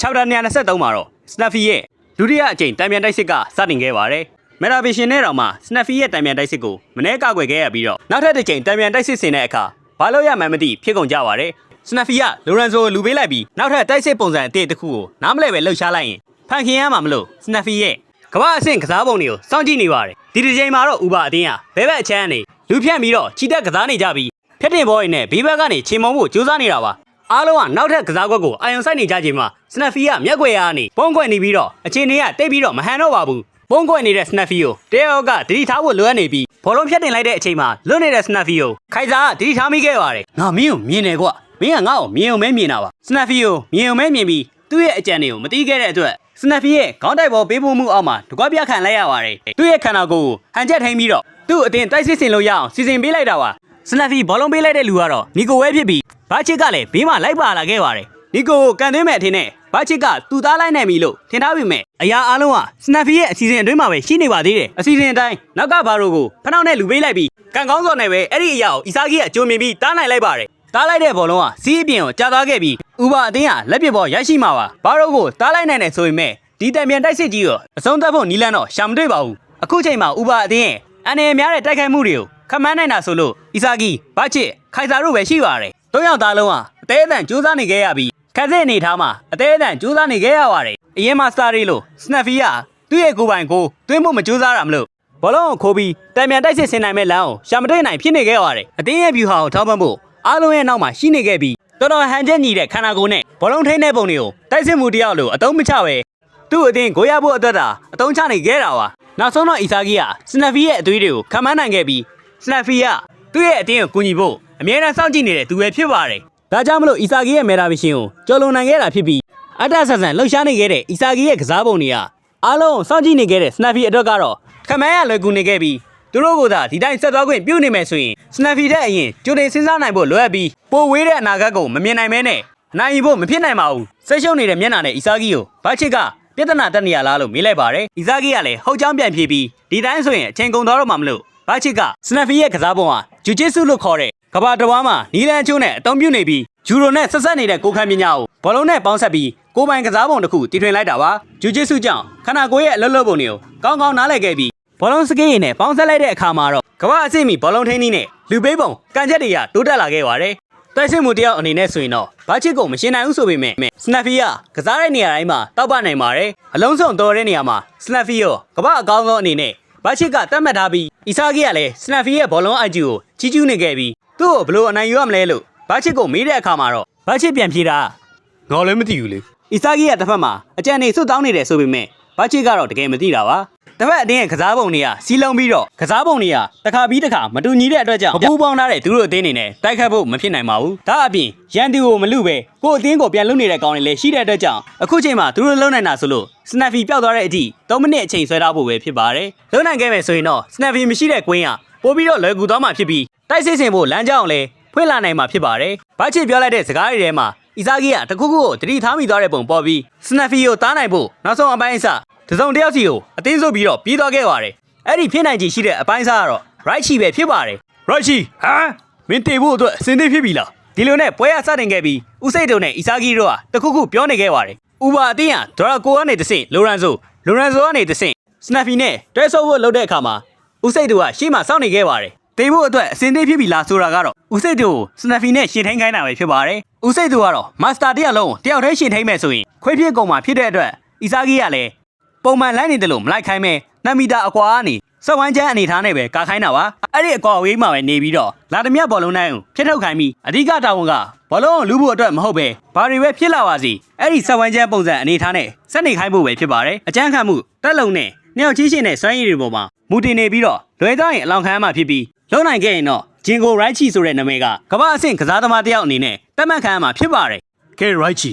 chapter 123မှာတော့ Snuffy ရဲ့ဒုတိယအကြိမ်တံပြန်တိုက်စစ်ကစတင်ခဲ့ပါတယ်။ Metavision နဲ့တောင်မှ Snuffy ရဲ့တံပြန်တိုက်စစ်ကိုမနေ့ကောက်ွယ်ခဲ့ရပြီးတော့နောက်ထပ်တစ်ကြိမ်တံပြန်တိုက်စစ်ဆင်တဲ့အခါဘာလို့ရမှန်းမသိဖြစ်ကုန်ကြပါတယ်။ Snuffy က Lorenzo ကိုလူပေးလိုက်ပြီးနောက်ထပ်တိုက်စစ်ပုံစံအသစ်တစ်ခုကိုနားမလဲပဲလှုပ်ရှားလိုက်ရင်ဖန်ခင်ရမှာမလို့ Snuffy ရဲ့ကမ္ဘာအဆင့်ကစားပုံတွေကိုစောင့်ကြည့်နေပါတယ်။ဒီတစ်ကြိမ်မှာတော့ Uber အတင်းဟာဘဲဘက်အချမ်းကနေလူဖြန့်ပြီးတော့ချီတက်ကစားနေကြပြီးဖျက်တင်ဘောတွေနဲ့ဘေးဘက်ကနေချိန်မုံဖို့ကြိုးစားနေတာပါ။ အားလုံးကနောက်ထပ်ကစားကွက်ကိုအာရုံစိုက်နေကြချိန်မှာ Snuffy ကမျက်ွယ်ရာကနေပုံကွက်နေပြီးတော့အခြေအနေကတိတ်ပြီးတော့မဟန်တော့ပါဘူး။ပုံကွက်နေတဲ့ Snuffy ကိုတယောက်ကတတိထားဖို့လိုအပ်နေပြီးဘောလုံးဖြတ်တင်လိုက်တဲ့အချိန်မှာလွတ်နေတဲ့ Snuffy ကိုခိုင်စာကတတိထားမိခဲ့ပါတယ်။ငါမင်းကိုမြင်တယ်ကွ။မင်းကငါ့ကိုမြင်ုံမဲမြင်တာပါ။ Snuffy ကိုမြင်ုံမဲမြင်ပြီးသူ့ရဲ့အကြံတွေကိုမသိခဲ့တဲ့အတွက် Snuffy ရဲ့ခေါင်းတိုက်ပေါ်ပေးပို့မှုအောက်မှာတကွပြခံလိုက်ရပါတယ်။သူ့ရဲ့ခန္ဓာကိုယ်ကိုဟန်ချက်ထိန်ပြီးတော့သူ့အတင်တိုက်စစ်စင်လို့ရအောင်စီစဉ်ပေးလိုက်တာပါ။ Snuffy ဘောလုံးပေးလိုက်တဲ့လူကတော့နီကိုဝဲဖြစ်ပြီး ဘာချစ်ကလည်းဘေးမှာလိုက်ပါလာခဲ့ပါတယ်။နီကိုကိုကန်သွင်းမဲ့အထင်နဲ့ဘာချစ်ကသူ့သားလိုက်နိုင်ပြီလို့ထင်ထားပေမဲ့အရာအလုံးက Snuffy ရဲ့အစီအစဉ်အတွင်းမှာပဲရှိနေပါသေးတယ်။အစီအစဉ်အတိုင်းနောက်ကဘာတို့ကိုဖနှောက်နဲ့လူပေးလိုက်ပြီးကန်ကောင်းစော်နဲ့ပဲအဲ့ဒီအရာကိုအီစာဂီကအကြိုမြင်ပြီးတားနိုင်လိုက်ပါတယ်။တားလိုက်တဲ့ဘောလုံးကစီးအပြင်ကိုကြာသွားခဲ့ပြီးဥပါအတင်းကလက်ပစ်ဘောရရှိမှာပါ။ဘာတို့ကိုတားလိုက်နိုင်တယ်ဆိုပေမဲ့ဒီတံပြန်တိုက်စစ်ကြီးကိုအဆုံးသတ်ဖို့နီလန်းတော့ရှာမတွေ့ပါဘူး။အခုချိန်မှာဥပါအတင်းရဲ့အန်ရများတဲ့တိုက်ခိုက်မှုတွေကိုခမန်းနိုင်တာဆိုလို့အီစာဂီဘာချစ်ခိုင်စာတို့ပဲရှိပါတယ်။ သုံးယောက်သားလုံးဟာအသေးအတန်စူးစမ်းနေခဲ့ရပြီးခက်စစ်အနေထားမှာအသေးအတန်စူးစမ်းနေခဲ့ရပါတယ်။အရင်မှစတာရီလို့စနက်ဖီကသူ့ရဲ့ကိုယ်ပိုင်ကိုတွင်းဖို့မစူးစမ်းတာမလို့ဘောလုံးကိုခိုးပြီးတံမြန်တိုက်စစ်ဆင်နိုင်မဲ့လမ်းကိုရှာမတွေ့နိုင်ဖြစ်နေခဲ့ရတယ်။အတင်းရဲ့ဗျူဟာကိုထောက်ပံ့ဖို့အားလုံးရဲ့နောက်မှာရှိနေခဲ့ပြီးတော်တော်ဟန်ချက်ညီတဲ့ခန္ဓာကိုယ်နဲ့ဘောလုံးထိန်းတဲ့ပုံတွေကိုတိုက်စစ်မှုတယောက်လိုအတုံးမချပဲသူ့အတင်းကိုရဖို့အတွက်တာအတုံးချနေခဲ့တာပါ။နောက်ဆုံးတော့အီစာဂီကစနက်ဖီရဲ့အသွေးတွေကိုခံမနိုင်ခဲ့ပြီးစနက်ဖီကသူ့ရဲ့အတင်းကိုကူညီဖို့ အမြဲတမ်းစောင့်ကြည့်နေတဲ့သူပဲဖြစ်ပါတယ်။ဒါကြောင့်မလို့အီစာဂီရဲ့မေတာဗီရှင်ကိုကျော်လွန်နိုင်ခဲ့တာဖြစ်ပြီးအတ္တဆန်ဆန်လှုပ်ရှားနေခဲ့တဲ့အီစာဂီရဲ့ကစားပုံတွေကအားလုံးစောင့်ကြည့်နေခဲ့တဲ့စနက်ဖီအတွက်ကတော့ခမန်းရလွယ်ကူနေခဲ့ပြီးသူတို့ကသာဒီတိုင်းဆက်သွားခွင့်ပြုနေမယ်ဆိုရင်စနက်ဖီတဲ့အရင်ကြိုတင်စဉ်းစားနိုင်ဖို့လွယ်ပြီးပိုဝေးတဲ့အနာဂတ်ကိုမမြင်နိုင်မဲနဲ့နိုင်ယူဖို့မဖြစ်နိုင်ပါဘူးဆက်ရှုံနေတဲ့မျက်နှာနဲ့အီစာဂီကိုဘာချစ်ကပြဿနာတက်နေရလားလို့မေးလိုက်ပါတယ်အီစာဂီကလည်းဟုတ်ကြောင်းပြန်ဖြေပြီးဒီတိုင်းဆိုရင်အချိန်ကုန်သွားတော့မှမလို့ ဘာချစ်ကစနက်ဖီရဲ့ကစားပုံဟာဂျူဂျစ်ဆုလို့ခေါ်တဲ့ကဘာတဝါမှာနီလန်ချိုးနဲ့အတုံးပြုတ်နေပြီးဂျူရိုနဲ့ဆက်ဆက်နေတဲ့ကိုခန့်ပညာကိုဘောလုံးနဲ့ပေါင်းဆက်ပြီးကိုပိုင်ကစားပုံတစ်ခုတည်ထွင်လိုက်တာပါဂျူဂျစ်ဆုကြောင့်ခန္ဓာကိုယ်ရဲ့အလုပ်လုပ်ပုံတွေကိုကောင်းကောင်းနားလည်ခဲ့ပြီးဘောလုံးစကေးရည်နဲ့ပေါင်းဆက်လိုက်တဲ့အခါမှာတော့ကမ္ဘာအဆင့်မီဘောလုံးထိန်းနည်းနဲ့လူပေးပုံကန်ချက်တွေကတိုးတက်လာခဲ့ပါတယ်တိုက်စစ်မှုတယောက်အနေနဲ့ဆိုရင်တော့ဘာချစ်ကိုမရှင်းနိုင်ဘူးဆိုပေမဲ့စနက်ဖီကကစားတဲ့နေရာတိုင်းမှာတောက်ပနိုင်ပါတယ်အလုံးစုံတော်တဲ့နေရာမှာစနက်ဖီရောကမ္ဘာအကောင်းဆုံးအနေနဲ့ ဘာချစ်ကတတ်မှတ်ထားပြီးအီစာဂီကလည်းစနက်ဖီရဲ့ဘောလုံးအိုက်ဂျီကိုချီးကျူးနေခဲ့ပြီးသူ့ကိုဘယ်လိုအနိုင်ယူရမလဲလို့ဘာချစ်ကိုမေးတဲ့အခါမှာတော့ဘာချစ်ပြန်ဖြေတာငေါ်လည်းမသိဘူးလေအီစာဂီကတစ်ဖက်မှာအကြံနေစွတ်တောင်းနေတယ်ဆိုပေမဲ့ဘာချစ်ကတော့တကယ်မသိတာပါ တစ်ဖက်အတင်းရဲ့ကစားပုံတွေကစီးလုံးပြီးတော့ကစားပုံတွေကတစ်ခါပြီးတစ်ခါမတူညီတဲ့အတွက်ကြောင့်မပူပေါင်းထားတဲ့သူတို့အသင်းတွေနဲ့တိုက်ခတ်ဖို့မဖြစ်နိုင်ပါဘူးဒါအပြင်ရန်သူကိုမလူပဲကိုယ့်အသင်းကိုပြန်လုံနေတဲ့ကောင်တွေလည်းရှိတဲ့အတွက်ကြောင့်အခုချိန်မှာသူတို့လုံနိုင်တာဆိုလို့စနက်ဖီပျောက်သွားတဲ့အထိ3မိနစ်အချိန်ဆွဲထားဖို့ပဲဖြစ်ပါတယ်လုံနိုင်ခဲ့မယ်ဆိုရင်တော့စနက်ဖီမရှိတဲ့ကွင်းကပို့ပြီးတော့လွယ်ကူသွားမှာဖြစ်ပြီးတိုက်စစ်စင်ဖို့လမ်းကြောင်းလည်းဖွင့်လာနိုင်မှာဖြစ်ပါတယ်ဘာချစ်ပြောလိုက်တဲ့စကားတွေထဲမှာအီစာဂီကတခုခုကိုတတိထားမိသွားတဲ့ပုံပေါ်ပြီးစနက်ဖီကိုတားနိုင်ဖို့နောက်ဆုံးအပိုင်းအစ တစုံတစ်ယောက်စီကိုအသေးစုပ်ပြီးတော့ပြေးသွားခဲ့ပါတယ်အဲ့ဒီဖြစ်နိုင်ခြေရှိတဲ့အပိုင်းစားကတော့ right ချီပဲဖြစ်ပါတယ် right ချီဟမ်မင်းတေဖို့အတွက်အစင်းသေးဖြစ်ပြီလားဒီလိုနဲ့ပွဲရစတင်ခဲ့ပြီးဦးစိတ်တုံနဲ့အီစာဂီတို့ဟာတခုခုပြောနေခဲ့ပါတယ်ဥပါအတင်းဟာဒေါ်ရာကိုကနေတဆင့်လိုရန်ဆိုလိုရန်ဆိုကနေတဆင့်စနက်ဖီနဲ့တွဲဆုပ်ဖို့လုပ်တဲ့အခါမှာဦးစိတ်တို့ကရှေ့မှာစောင့်နေခဲ့ပါတယ်တေဖို့အတွက်အစင်းသေးဖြစ်ပြီလားဆိုတာကတော့ဦးစိတ်တို့ကိုစနက်ဖီနဲ့ရှင်ထိန်ခိုင်းတာပဲဖြစ်ပါတယ်ဦးစိတ်တို့ကတော့မာစတာတယောက်လုံးတယောက်တည်းရှင်ထိန်မဲ့ဆိုရင်ခွေးဖြစ်ကုန်မှာဖြစ်တဲ့အတွက်အီစာဂီကလည်း ပုံမှန်လိုက်နေတယ်လို့မလိုက်ခိုင်းမဲ2မီတာအကွာကနေစက်ဝမ်းချမ်းအနေထားနဲ့ပဲကာခိုင်းတာပါအဲ့ဒီအကွာအဝေးမှာပဲနေပြီးတော့လာတမြတ်ဘောလုံးတိုင်းကိုဖျက်ထုတ်ခိုင်းပြီးအဓိကတာဝန်ကဘောလုံးကိုလူဖို့အတွက်မဟုတ်ပဲဘာတွေပဲဖြစ်လာပါစေအဲ့ဒီစက်ဝမ်းချမ်းပုံစံအနေထားနဲ့စက်နေခိုင်းဖို့ပဲဖြစ်ပါတယ်အကြမ်းခံမှုတက်လုံနဲ့နှစ်ယောက်ချင်းချင်းနဲ့စွမ်းရည်တွေပေါ်မှာမူတည်နေပြီးတော့လွယ်သွားရင်အလောင်းခံရမှာဖြစ်ပြီးလုံနိုင်ခဲ့ရင်တော့ဂျင်ကိုရိုက်ချီဆိုတဲ့နာမည်ကကမ္ဘာအဆင့်ကစားသမားတစ်ယောက်အနေနဲ့တတ်မှတ်ခံရမှာဖြစ်ပါတယ်ကဲရိုက်ချီ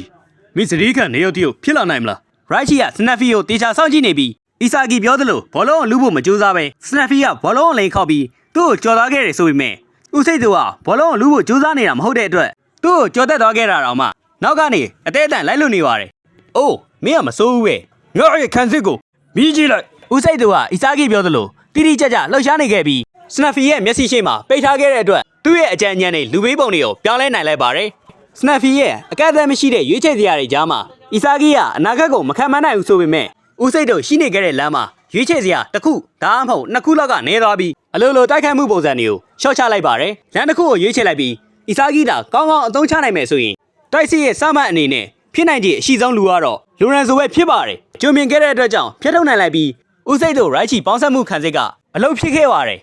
မင်းစရီးခံနေရောက်တယောက်ဖြစ်လာနိုင်မလား ရိုက်ချီကစနက်ဖီကိုတေချာစောင့်ကြည့်နေပြီးအီစာဂီပြောသလိုဘောလုံးကိုလူဖို့မကြိုးစားပဲစနက်ဖီကဘောလုံးကိုလိန်ခောက်ပြီးသူ့ကိုကြော်သွားခဲ့တယ်ဆိုပေမဲ့ဦးစိတ်သူကဘောလုံးကိုလူဖို့ကြိုးစားနေတာမဟုတ်တဲ့အတွက်သူ့ကိုကြော်သက်သွားခဲ့တာတော့မှနောက်ကနေအသေးအတန်လိုက်လွတ်နေပါတယ်။အိုးမင်းကမစိုးဘူးပဲ။ငါ့ရဲ့ခံစစ်ကိုမြည်ကြည့်လိုက်ဦးစိတ်သူကအီစာဂီပြောသလိုတိတိကျကျလှုပ်ရှားနေခဲ့ပြီးစနက်ဖီရဲ့မျက်စိရှိမှပိတ်ထားခဲ့တဲ့အတွက်သူ့ရဲ့အကြံဉာဏ်နဲ့လူပေးပုံတွေကိုပြောင်းလဲနိုင်လိုက်ပါတယ်။စနက်ဖီရဲ့အကန့်အသတ်မရှိတဲ့ရွေးချယ်စရာတွေကြားမှာ အအီစာဂီကအနာဂတ်ကိုမခံမနိုင်ဘူးဆိုပေမဲ့ဦးစိတ်တို့ရှိနေခဲ့တဲ့လမ်းမှာရွေးချယ်စရာတစ်ခုဒါမှမဟုတ်နှစ်ခုလောက်ကနေသွားပြီးအလိုလိုတိုက်ခိုက်မှုပုံစံတွေကိုရှော့ချလိုက်ပါတယ်လမ်းတစ်ခုကိုရွေးချယ်လိုက်ပြီးအီစာဂီတာကောင်းကောင်းအသုံးချနိုင်မယ်ဆိုရင်တိုက်စစ်ရဲ့စမတ်အနေနဲ့ဖြစ်နိုင်ခြေအရှိဆုံးလူကတော့လူရန်ဆိုပဲဖြစ်ပါတယ်ကြုံမြင်ခဲ့တဲ့အတွက်ကြောင့်ဖျက်ထုတ်နိုင်လိုက်ပြီးဦးစိတ်တို့ရိုက်ချီပေါင်းဆက်မှုခံစစ်ကအလုပ်ဖြစ်ခဲ့ပါတယ်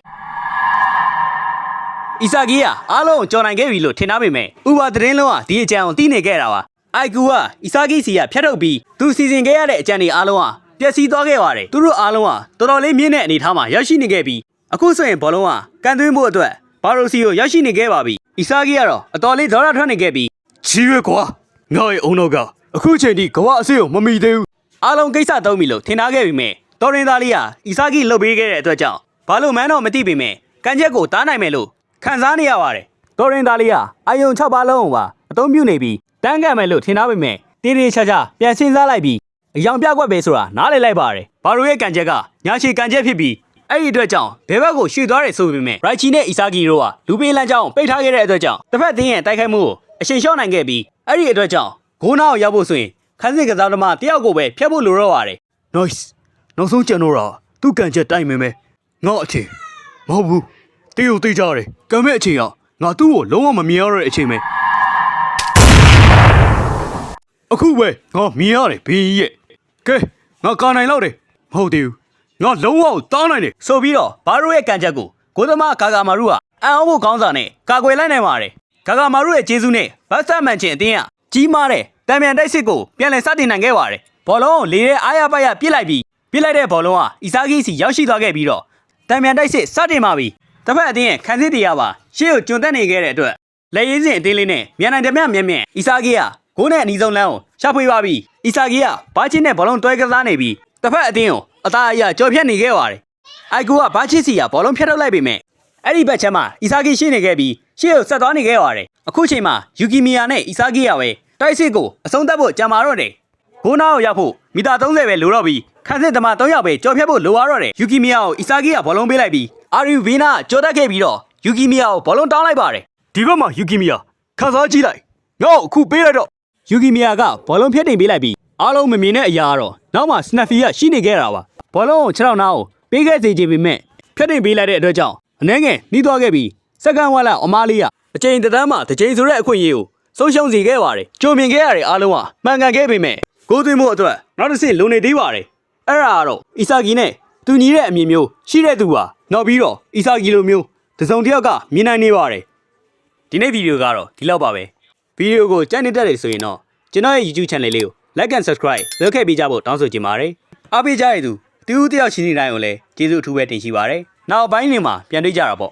အီစာဂီကအားလုံးကိုကြော်နိုင်ခဲ့ပြီလို့ထင်ထားပေမဲ့ဥပါသတင်းလုံးကဒီအကြံကိုသိနေခဲ့တာပါ အိုက်ကူကအီစာဂီစီကဖျက်ထုတ်ပြီးသူစီစဉ်ခဲ့ရတဲ့အကြံတွေအားလုံးကပျက်စီးသွားခဲ့ပါတယ်သူတို့အားလုံးကတော်တော်လေးမြင့်တဲ့အနေအထားမှာရောက်ရှိနေခဲ့ပြီးအခုဆိုရင်ဘောလုံးကကန်သွင်းဖို့အတွက်ဘာရိုစီကိုရောက်ရှိနေခဲ့ပါပြီအီစာဂီကတော့အတော်လေးဒေါ်လာထွက်နေခဲ့ပြီးချီရွေကွာငါ့ရဲ့အုံနောက်ကအခုချိန်ထိကဝအစစ်ကိုမမီသေးဘူးအားလုံးကိစ္စသုံးပြီလို့ထင်ထားခဲ့ပေမဲ့တော်ရင်သားလေးကအီစာဂီလှုပ်ပေးခဲ့တဲ့အတွက်ကြောင့်ဘာလို့မှန်းတော့မသိပေမဲ့ကန်ချက်ကိုတားနိုင်မယ်လို့ခံစားနေရပါတယ်တော်ရင်သားလေးကအာယုံ6ပါးလုံးကိုပါအသုံးပြုနေပြီး တန်းကန်မယ်လို့ထင်ထားပေမဲ့တေးသေးချာချာပြန်စဉ်းစားလိုက်ပြီးအယောင်ပြကွက်ပဲဆိုတာနားလည်လိုက်ပါတယ်ဘာလို့ရဲ့ကန်ချက်ကညာရှည်ကန်ချက်ဖြစ်ပြီးအဲ့ဒီအတွက်ကြောင့်ဘဲဘက်ကိုရွှေ့သွားတယ်ဆိုပေမဲ့ရိုက်ချီနဲ့အီစာဂီတို့ကလူပေးလန်းချောင်းပိတ်ထားခဲ့တဲ့အတွက်ကြောင့်တစ်ဖက်သင်းရဲ့တိုက်ခိုက်မှုကိုအရှင်လျှော့နိုင်ခဲ့ပြီးအဲ့ဒီအတွက်ကြောင့်ဂိုးနာကိုရောက်ဖို့ဆိုရင်ခန်းစစ်ကစားသမားတယောက်ကိုပဲဖျက်ဖို့လိုတော့ပါတယ် nice နောက်ဆုံးကျန်တော့တာသူ့ကန်ချက်တိုက်မယ်မယ်ငါအချိန်မဟုတ်ဘူးတေးကိုတေးကြတယ်ကံမဲ့အချိန်ကငါသူ့ကိုလုံးဝမမြင်ရတဲ့အချိန်ပဲ အခုပဲငါမြင်ရတယ်ဘေးကြီးရဲ့ကဲငါကာနိုင်တော့တယ်မဟုတ်သေးဘူးငါလုံးဝကိုတားနိုင်တယ်ဆိုပြီးတော့ဘာရိုရဲ့ကန်ချက်ကိုဂိုးသမားဂါဂါမာရုကအံ့ဩဖို့ကောင်းစာနဲ့ကာကွယ်လိုက်နိုင်ပါတယ်ဂါဂါမာရုရဲ့ကျေးဇူးနဲ့ဘတ်ဆတ်မန်ချင်းအတင်းကကြီးမားတဲ့တံမြန်တိုက်စစ်ကိုပြန်လည်စတင်နိုင်ခဲ့ပါတယ်ဘောလုံးကိုလေရဲအားရပါရပြစ်လိုက်ပြီးပြစ်လိုက်တဲ့ဘောလုံးကအီစာဂီစီရောက်ရှိသွားခဲ့ပြီးတော့တံမြန်တိုက်စစ်စတင်ပါပြီတစ်ဖက်အတင်းရဲ့ခန်းစစ်တရားပါရှေ့ကိုကျွံတက်နေခဲ့တဲ့အတွက်လက်ရည်စင်အတင်းလေးနဲ့မြန်နိုင်တယ်မြမြမြအီစာဂီက ဂိုးနဲ့အနီးဆုံးလမ်းကိုရှာဖွေပါပြီအီစာဂီကဘာချင်းနဲ့ဘောလုံးတွဲကစားနေပြီးတစ်ဖက်အတင်းကိုအသားအရကြော်ဖြတ်နေခဲ့ပါတယ်အိုက်ကူကဘာချစ်စီကဘောလုံးဖျက်ထုတ်လိုက်ပေမဲ့အဲ့ဒီဘက်ချမ်းမှာအီဆာဂီရှိနေခဲ့ပြီးရှေ့ကိုဆက်သွားနေခဲ့ပါတယ်အခုချိန်မှာယူကီမီယာနဲ့အီဆာဂီကပဲတိုက်စစ်ကိုအဆုံးသတ်ဖို့ကြံမာတော့တယ်ဂိုးနာကိုရောက်ဖို့မီတာ30ပဲလိုတော့ပြီးခန်းစစ်သမား3ယောက်ပဲကြော်ဖြတ်ဖို့လိုရတော့တယ်ယူကီမီယာကိုအီဆာဂီကဘောလုံးပေးလိုက်ပြီးအာရီဗီနာကကြော်တက်ခဲ့ပြီးတော့ယူကီမီယာကိုဘောလုံးတောင်းလိုက်ပါတယ်ဒီဘက်မှာယူကီမီယာခန်းစားကြည့်လိုက်ငါ့ကိုအခုပေးလိုက်တော့ ယူကီမီယာကဘောလုံးဖျက်တင်ပေးလိုက်ပြီးအားလုံးမမြင်တဲ့အရာကတော့နောက်မှာစနက်ဖီကရှိနေခဲ့တာပါဘောလုံးကို6ထောင်နာကိုပေးခဲ့စေချင်ပေမဲ့ဖျက်တင်ပေးလိုက်တဲ့အတွက်ကြောင့်အနှဲငယ်နှီးသွားခဲ့ပြီးစက္ကန့်ဝက်လောက်အမားလေးကအချိန်တစ်တန်းမှာတစ်ချိန်ဆိုတဲ့အခွင့်အရေးကိုဆုံးရှုံးစေခဲ့ပါတယ်ကြုံမြင်ခဲ့ရတဲ့အားလုံးကမှန်ကန်ခဲ့ပေမဲ့ကိုယ်သွင်းမှုအတွက်နောက်တစ်ဆင့်လုံနေသေးပါတယ်အဲ့ဒါကတော့အီဆာဂီနဲ့သူညီတဲ့အမြင်မျိုးရှိတဲ့သူဟာနောက်ပြီးတော့အီဆာဂီလိုမျိုးတစ်စုံတစ်ယောက်ကမြင်နိုင်နေပါတယ်ဒီနေ့ဗီဒီယိုကတော့ဒီလောက်ပါပဲ ဗီဒီယိုကိုကြိုက်နေတတ်တယ်ဆိုရင်တော့ကျွန်တော်ရဲ့ YouTube channel လေးကို like and subscribe လုပ်ခဲ့ပေးကြဖို့တောင်းဆိုချင်ပါတယ်အားပေးကြရတဲ့သူတူတူတယောက်ချင်းစီတိုင်းကိုလည်းကျေးဇူးအထူးပဲတင်ရှိပါတယ်နောက်ပိုင်းနေမှာပြန်တွေ့ကြတာပေါ့